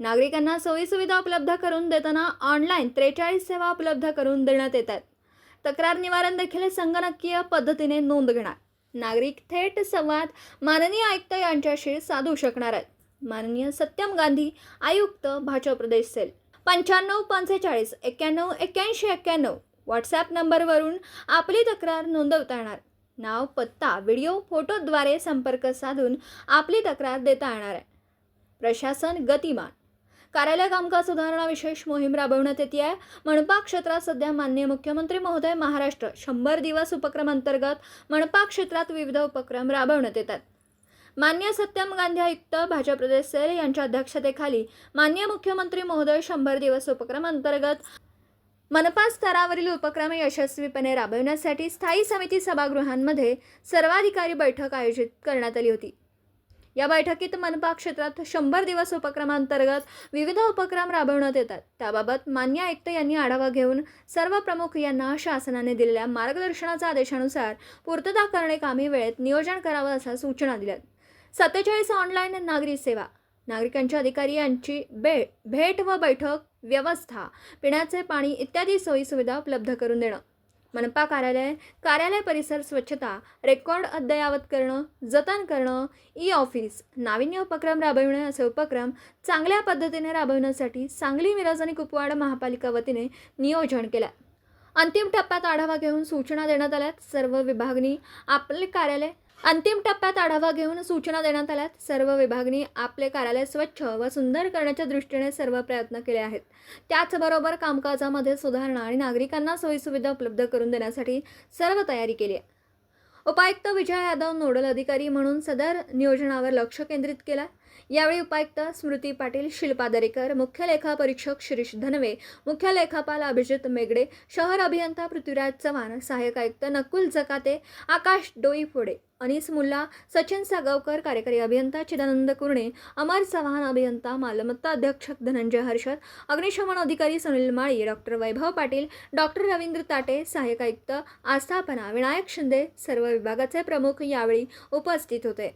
नागरिकांना सोयीसुविधा उपलब्ध करून देताना ऑनलाईन त्रेचाळीस सेवा उपलब्ध करून देण्यात येत आहेत. तक्रार निवारण देखील संगणकीय पद्धतीने नोंद घेणार. नागरिक थेट संवाद माननीय आयुक्त यांच्याशी साधू शकणार आहेत. माननीय सत्यम गांधी आयुक्त भाजप प्रदेश सेल. पंच्याण्णव पंचेचाळीस एक्क्याण्णव एक्क्याऐंशी एक्क्याण्णव व्हॉट्सॲप नंबरवरून आपली तक्रार नोंदवता येणार. नाव पत्ता व्हिडिओ फोटोद्वारे संपर्क साधून आपली तक्रार देता येणार आहे. प्रशासन गतिमान. कार्यालय कामकाज सुधारणा विशेष मोहीम राबवण्यात येते आहे. मनपा क्षेत्रात सध्या माननीय मुख्यमंत्री महोदय महाराष्ट्र शंभर दिवस उपक्रम अंतर्गत मनपा क्षेत्रात विविध उपक्रम राबवण्यात येतात मान्य सत्यम गांधी आयुक्त भाजप प्रदेश सेल यांच्या अध्यक्षतेखाली मान्य मुख्यमंत्री महोदय शंभर दिवस उपक्रम अंतर्गत मनपा स्तरावरील उपक्रम यशस्वीपणे राबविण्यासाठी स्थायी समिती सभागृहांमध्ये सर्वाधिकारी बैठक आयोजित करण्यात आली होती. या बैठकीत मनपा क्षेत्रात शंभर दिवस उपक्रमांतर्गत विविध उपक्रम राबवण्यात येतात. त्याबाबत मान्य आयुक्त यांनी आढावा घेऊन सर्व प्रमुख यांना शासनाने दिलेल्या मार्गदर्शनाच्या आदेशानुसार पूर्तता करणे कामी वेळेत नियोजन करावं अशा सूचना दिल्यात सत्तेचाळीस ऑनलाईन नागरी सेवा. नागरिकांच्या अधिकारी यांची बे भेट व बैठक व्यवस्था पिण्याचे पाणी इत्यादी सोयीसुविधा उपलब्ध करून देणं. मनपा कार्यालय कार्यालय परिसर स्वच्छता रेकॉर्ड अद्ययावत करणं जतन करणं ई ऑफिस नाविन्य उपक्रम राबविणे असे उपक्रम चांगल्या पद्धतीने राबविण्यासाठी सांगली मिरज आणि कुपवाड महापालिका वतीने नियोजन केलं. अंतिम टप्प्यात आढावा घेऊन सूचना देण्यात आल्यात सर्व विभागणी आपले कार्यालय अंतिम टप्प्यात आढावा घेऊन सूचना देण्यात आल्यात. सर्व विभागनी आपले कार्यालय स्वच्छ व सुंदर करण्याच्या दृष्टीने सर्व प्रयत्न केले आहेत. त्याचबरोबर कामकाजामध्ये सुधारणा आणि नागरिकांना सोयीसुविधा उपलब्ध करून देण्यासाठी सर्व तयारी केली आहे. उपायुक्त विजय यादव नोडल अधिकारी म्हणून सदर नियोजनावर लक्ष केंद्रित केलं यावेळी उपायुक्त स्मृती पाटील शिल्पा दरेकर मुख्य लेखा परीक्षक शिरीष धनवे मुख्य लेखापाल अभिजित मेगडे शहर अभियंता पृथ्वीराज चव्हाण सहाय्यक आयुक्त नकुल जकाते आकाश डोईफोडे अनिस मुल्ला सचिन सागावकर कार्यकारी अभियंता चिदानंद कुर्णे अमर चव्हाण अभियंता मालमत्ता अध्यक्षक धनंजय हर्षद अग्निशमन अधिकारी सुनील माळी डॉक्टर वैभव पाटील डॉक्टर रवींद्र ताटे सहाय्यक आयुक्त आस्थापना विनायक शिंदे सर्व विभागाचे प्रमुख यावेळी उपस्थित होते.